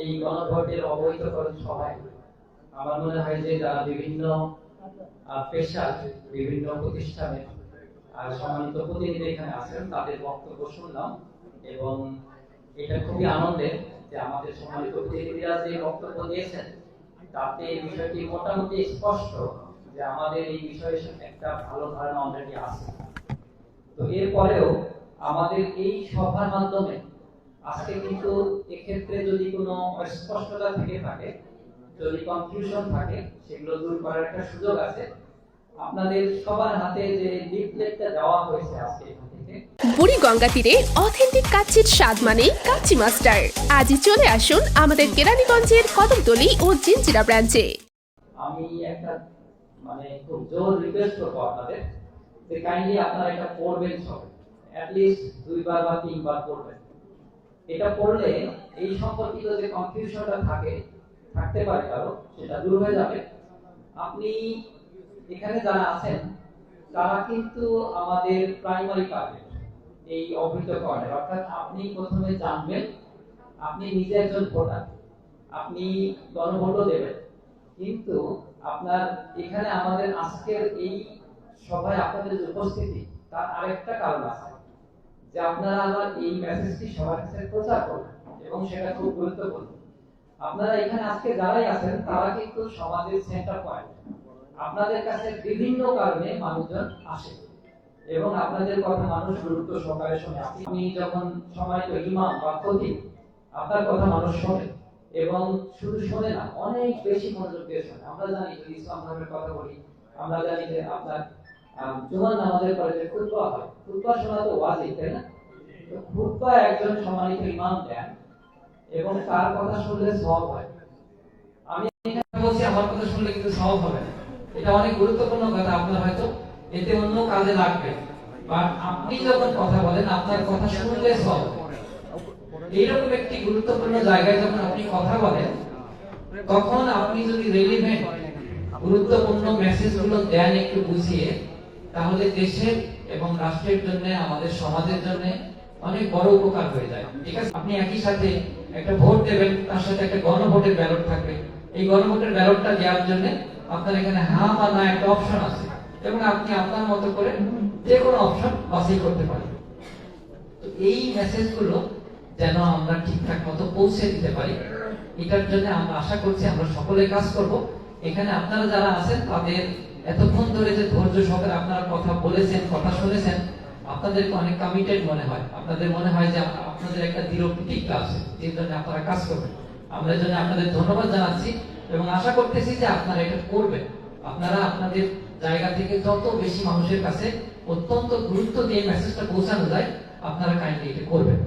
এই গণভোটের অবৈধকরণ সভায় আমার মনে হয় যে যারা বিভিন্ন পেশার বিভিন্ন প্রতিষ্ঠানের সম্মানিত প্রতিনিধি এখানে আছেন, তাদের বক্তব্য শুনলাম এবং এটা খুবই আনন্দের যে আমাদের সম্মানিত প্রতিনিধিরা যে বক্তব্য দিয়েছেন, তাতে এই বিষয়টি মোটামুটি স্পষ্ট যে আমাদের এই বিষয়ে একটা ভালো ধারণা অলরেডি আছে। তো এরপরেও আমাদের এই সভার মাধ্যমে আজকে কিন্তু এক্ষেত্রে যদি কোনো অস্পষ্টতা থেকে থাকে যদি কনফিউশন থাকে সেগুলো দূর করার একটা সুযোগ আছে। আপনাদের সবার হাতে যে লিফলেটটা দেওয়া হয়েছে আজকে বুড়ি গঙ্গা তীরে অথেন্টিক কাচ্চির স্বাদ মানে কাচ্চি মাস্টার। আজই চলে আসুন আমাদের কেরানীগঞ্জের কদমতলি ও জিনজিরা ব্রাঞ্চে। আমি একটা মানে খুব জোর রিকোয়েস্ট করব আপনাদের যে কাইন্ডলি আপনারা এটা পড়বেন সব লিস্ট দুইবার বা তিনবার পড়বেন। এটা পড়লে এই সম্পর্কিত যে কনফিউশনটা থাকে, থাকতে পারে কারও, সেটা দূর হয়ে যাবে। আপনি এখানে যারা আছেন, তারা কিন্তু আমাদের প্রাইমারি টার্গেট এই অবহিতকরণের অর্থাৎ আপনি প্রথমে জানবেন, আপনি নিজে একজন ভোটার, আপনি গণভোটও দেবেন। কিন্তু আপনার এখানে আমাদের আজকের এই সভায় আপনাদের উপস্থিতি, তার আরেকটা কারণ আছে। যে আপনারা আমার এই মেসেজটি সবার কাছে প্রচার করবেন এবং সেটা খুব গুরুত্বপূর্ণ। আপনারা এখানে আজকে যারাই আছেন, তারা কিন্তু সমাজের সেন্টার পয়েন্ট আপনাদের কাছে বিভিন্ন কারণে মানুষজন আসে। এবং আপনাদের কথা মানুষ গুরুত্ব সহকারে শোনে। আপনি যখন সম্মানিত ইমাম বা খতিব, আপনার কথা মানুষ শোনে এবং শুধু শোনে না, অনেক বেশি মনোযোগ দিয়ে শোনে। আমরা জানি যদি ইসলাম ধর্মের কথা বলি, আমরা জানি যে আপনার জুমার নামাজের পরে যে খুতবা হয়, খুতবা শোনা তো ওয়াজিব তাই না? খুতবা একজন সম্মানিত ইমাম দেন এবং তার কথা শুনলে সব হয়। আমি এখানে বলছি, আমার কথা শুনলে কিন্তু সহজ হবে না। এটা অনেক গুরুত্বপূর্ণ কথা, আপনার হয়তো এতে অন্য কাজে লাগবে। বা আপনি যখন কথা বলেন, আপনার কথা শুনলে সব এইরকম একটি গুরুত্বপূর্ণ জায়গায় যখন আপনি কথা বলেন, তখন আপনি যদি রেলিভেন্ট গুরুত্বপূর্ণ মেসেজগুলো দেন একটু বুঝিয়ে তাহলে দেশের এবং রাষ্ট্রের জন্য, আমাদের সমাজের জন্য অনেক বড় উপকার হয়ে যায়। ঠিক আছে? আপনি একই সাথে একটা ভোট দেবেন, তার সাথে একটা গণভোটের ব্যালট থাকবে। এই গণভোটের ব্যালটটা দেওয়ার জন্য আপনার এখানে হ্যাঁ বা না একটা অপশন আছে। এবং আপনি আপনার মতো করে যে কোনো অপশন বাছাই করতে পারেন। তো এই মেসেজগুলো যেন আমরা ঠিকঠাক মতো পৌঁছে দিতে পারি, এটার জন্য আমরা আশা করছি আমরা সকলে কাজ করব। এখানে আপনারা যারা আছেন, তাদের এতক্ষণ ধরে যে ধৈর্য সহকারে আপনারা কথা বলেছেন, কথা শুনেছেন, আপনাদেরকে অনেক কমিটেড মনে হয়। আপনাদের মনে হয় যে আপনাদের একটা দৃঢ় প্রতিজ্ঞা আছে যে জন্য আপনারা কাজ করবেন। আমরা জন্য আপনাদের ধন্যবাদ জানাচ্ছি এবং আশা করতেছি যে আপনারা এটা করবেন। আপনারা আপনাদের জায়গা থেকে যত বেশি মানুষের কাছে অত্যন্ত গুরুত্ব দিয়ে মেসেজটা পৌঁছানো যায়, আপনারা কাইন্ডলি এটা করবেন।